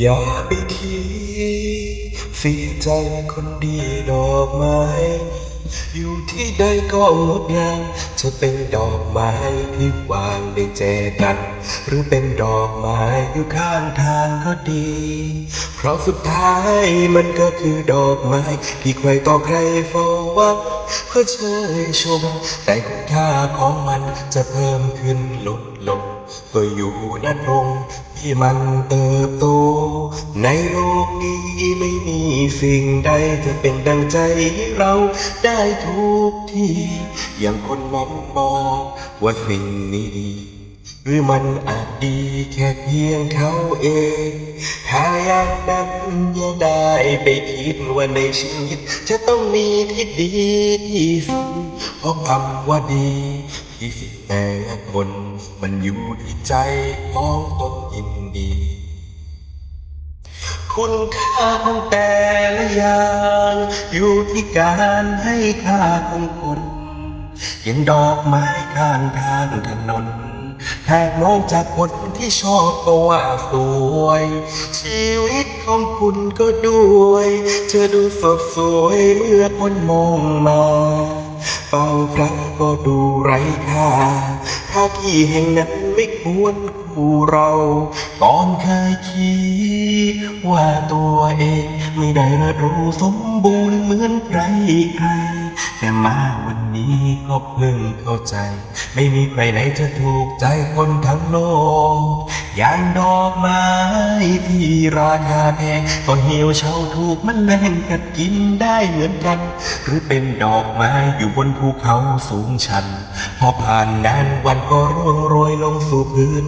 อย่าไปคิดเสียใจคนดีดอกไม้ อยู่ที่ใดก็งดงามจะเป็นดอกไม้ที่วางได้เจกัน หรือเป็นดอกไม้อยู่ข้างทางก็ดี เพราะสุดท้ายมันก็คือดอกไม้ ที่ใครต่อใครเฝ้าหวังเพื่อเชยชม แต่คุณค่าของมันจะเพิ่มขึ้นลดลงก็อยู่ณตรง ที่มันเติบโต ในโลกนี้ไม่มีสิ่งใดจะเป็นดังใจเราได้ทุกทีอย่างคนนั้นบอกว่าสิ่งนี้ดี หรือมันอาจดีแค่เพียงเขาเอง ถ้าอย่างนั้นอย่าได้ไปคิดว่าในชีวิต จะต้องมีที่ดีที่สุดเพราะคำว่าดีที่สุดแต่คน มันอยู่ที่ใจของตนยินดี คุณค่าของแต่ละอย่าง อยู่ที่การให้ค่าของคนเห็นดอกไม้ข้างทางถนนหากมองจากคนที่ชอบก็ว่าสวย ชีวิตของคุณก็ด้วย เธอดูสดสวยเมื่อคนมองมา เฝ้ารั้งก็ดูไร้ค่าถ้าที่แห่งนั้นไม่ควรคู่เรา ตอนเคยคิดว่าตัวเอง ไม่ได้ระดูสมบูรณ์เหมือนใครใคร แต่มาวันนี้ก็เพิ่งเข้าใจ ไม่มีใครไหนจะถูกใจคนทั้งโลก อย่างดอกไม้ที่ราคาแพงก็เหี่ยวเฉาถูกมันแรงกัดกินได้เหมือนกัน หรือเป็นดอกไม้อยู่บนภูเขาสูงชัน พอผ่านนานวันก็ร่วงโรยลงสู่พื้น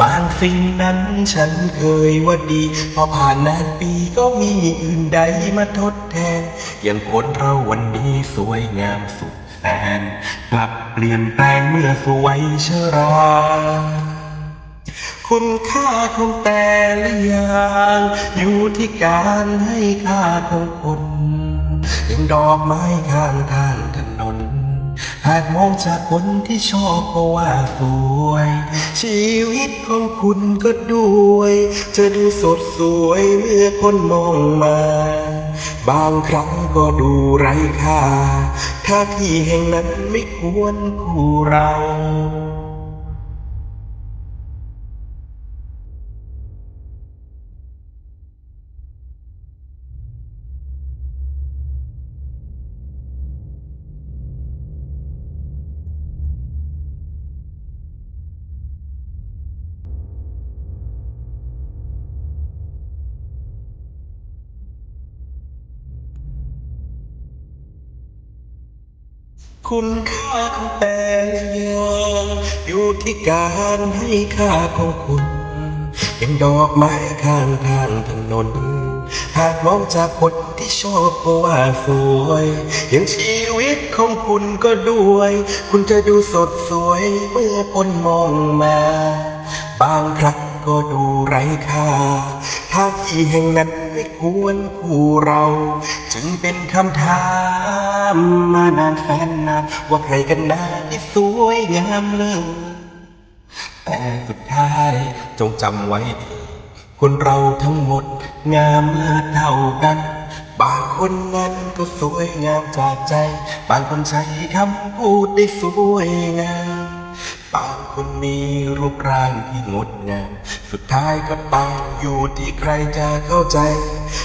บางสิ่งนั้นฉันเคยว่าดี พอผ่านนานปีก็มีอื่นใดมาทดแทนอย่างคนเราวันนี้สวยงามสุดแสนกลับเปลี่ยนแปลงเมื่อสวยชราคุณค่าของแต่ละอย่างอยู่ที่การให้ค่าของคนอย่างดอกไม้ข้างทางถนนหากมองจากคนที่ชอบก็ว่าสวย ชีวิตของคุณก็ด้วย จะดูสดสวยเมื่อคนมองมา บางครั้งก็ดูไร้ค่า ถ้าที่แห่งนั้นไม่ควรคู่เรา คุณค่าของแต่ละอย่างอยู่ที่การให้ค่าของคุณอย่างดอกไม้ข้างทางถนน หากมองจากคนที่ชอบก็ว่าสวย อย่างชีวิตของคุณก็ด้วย คุณจะดูสดสวยเมื่อคนมองมา บางครั้งก็ดูไร้ค่า ถ้าที่แห่งนั้นไม่ควรคู่เรา จึงเป็นคำถามมานานแสนนานว่าใครกันนะที่สวยงามเลิศแต่สุดท้ายจงจำไว้ คนเราทั้งหมดงามเลิศเท่ากัน บางคนนั้นก็สวยงามจากใจ บางคนใช้คำพูดได้สวยงาม บางคนมีรูปร่างที่งดงามสุดท้ายก็ตางอยู่ที่ใครจะเข้าใจ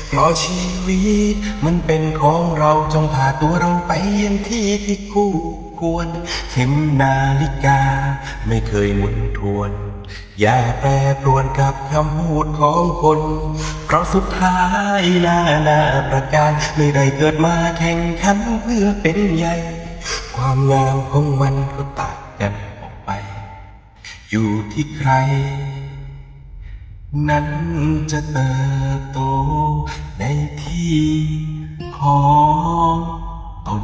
เพราะชีวิตมันเป็นของเราจงพาตัวเราไปยังที่ที่คู่ควรเข็มนาฬิกา ไม่เคยหมุนทวน อย่าแปรปรวนกับคำพูดของคน เพราะสุดท้ายหน้านาประการไม่ได้เกิดมาแข่งขันเพื่อเป็นใหญ่ ความงามของมันก็ อยู่ที่ใคร นั้นจะเติบโตในที่ของตน